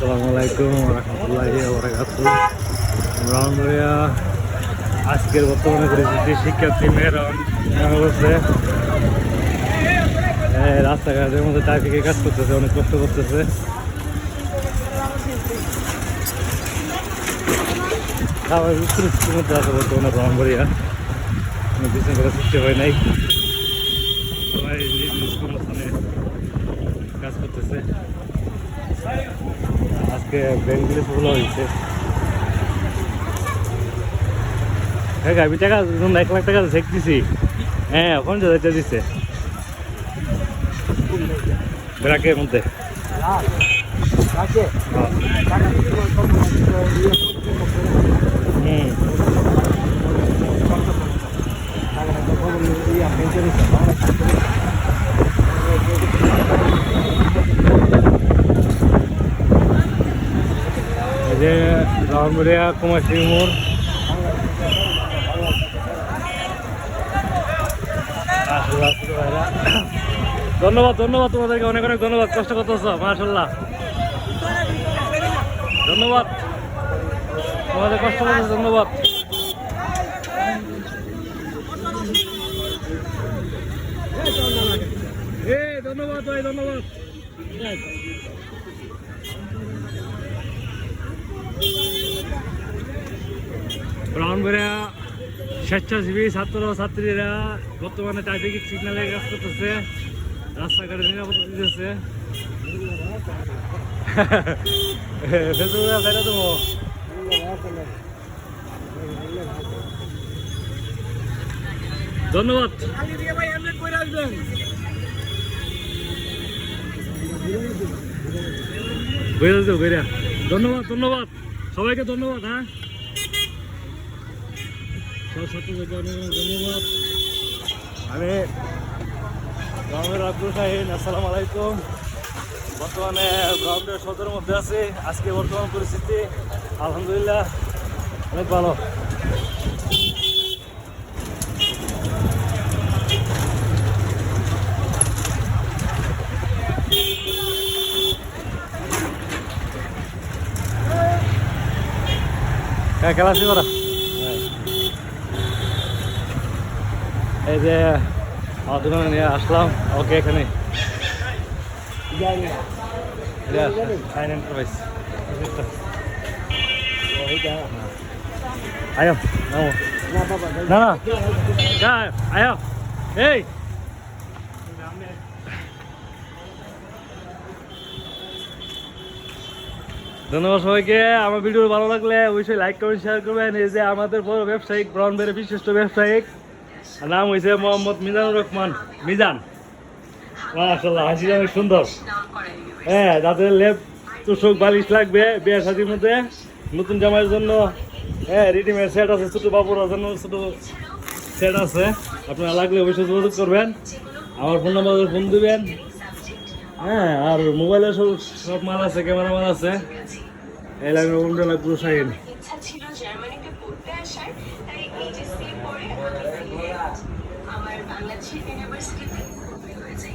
আসসালামু আলাইকুম রহমতুল্লাহি বারাকাতু ব্রাহ্মণবাড়িয়া আজকের বর্তমানে পরিস্থিতি শিক্ষার্থী মেয়েরা করছে রাস্তাঘাটের মধ্যে ট্রাফিকে কাজ করতেছে, অনেক কষ্ট করতেছে। খাবার মধ্যে আছে বর্তমানে ব্রাহ্মণবাড়িয়া কোনো করার সৃষ্টি হয় নাই। সবাই নিজ কাজ করতেছে। আজকে ব্যাংকগুলি খোলা হয়েছে। হ্যাঁ আমি টাকা এক লাখ টাকা চেক দিছি। হ্যাঁ পঞ্চাশ হাজার দিচ্ছে ব্রাকের মধ্যে। হুম। যে রামবরিয়া কুমারী মোড়। ধন্যবাদ ধন্যবাদ তোমাদেরকে, অনেক অনেক ধন্যবাদ, কষ্ট করতেছ মাশাল্লাহ ধন্যবাদ। তোমাদের কষ্ট করতেছ ধন্যবাদ। ধন্যবাদ ভাই, ধন্যবাদ। ব্রাহ্মণবাড়িয়া স্বেচ্ছাসেবী ছাত্র ছাত্রীরা বর্তমানে ট্রাফিক সিগন্যালে কাজ করতেছে। রাস্তাঘাটে নিরাপত্তা দিতেছে। ফেসবুকে ফেলে দেবো ধন্যবাদ ধন্যবাদ। ধন্যবাদ সবাইকে ধন্যবাদ হ্যাঁ? ধন্যবাদ। আমি গ্রামের আব্দুল শাহিন, আসসালামু আলাইকুম। বর্তমানে গ্রাউন্ডের সদরের মধ্যে আছি। আজকে বর্তমান পরিস্থিতি, আলহামদুলিল্লাহ, অনেক ভালো। হ্যাঁ খেলা শুরু করা। এই যে আমার নিয়ে আসলাম। ওকে, এখানে। ধন্যবাদ সবাইকে। আমার ভিডিও ভালো লাগলে অবশ্যই লাইক করবেন শেয়ার করবেন। এই যে আমাদের বড় ব্যবসায়িক ব্রাউন বেড়ে বিশিষ্ট ব্যবসায়িক। নাম হয়েছে মোহাম্মদ মিজানুর রহমান। মিজান। মাশাল্লাহ হাসি অনেক সুন্দর। হ্যাঁ যাদের লেপ তুষক বালিশ লাগবে বিয়ে শাদির মধ্যে। নতুন জামাইয়ের জন্য হ্যাঁ রেডিমেড সেট আছে, ছোটো বাবুর জন্য ছোটো সেট আছে। আপনারা লাগলে অবশ্যই যোগাযোগ করবেন। আমার ফোন নাম্বার ফোন দিবেন। হ্যাঁ আর মোবাইলে সব সব মাল আছে ক্যামেরা মাল আছে। এই লাগবে উন্ডলা পুরো সাইন এইচএসসি পরে আমি ফিরে আমার বাংলাদেশ ইউনিভার্সিটিতে ভর্তি হয়ে যাই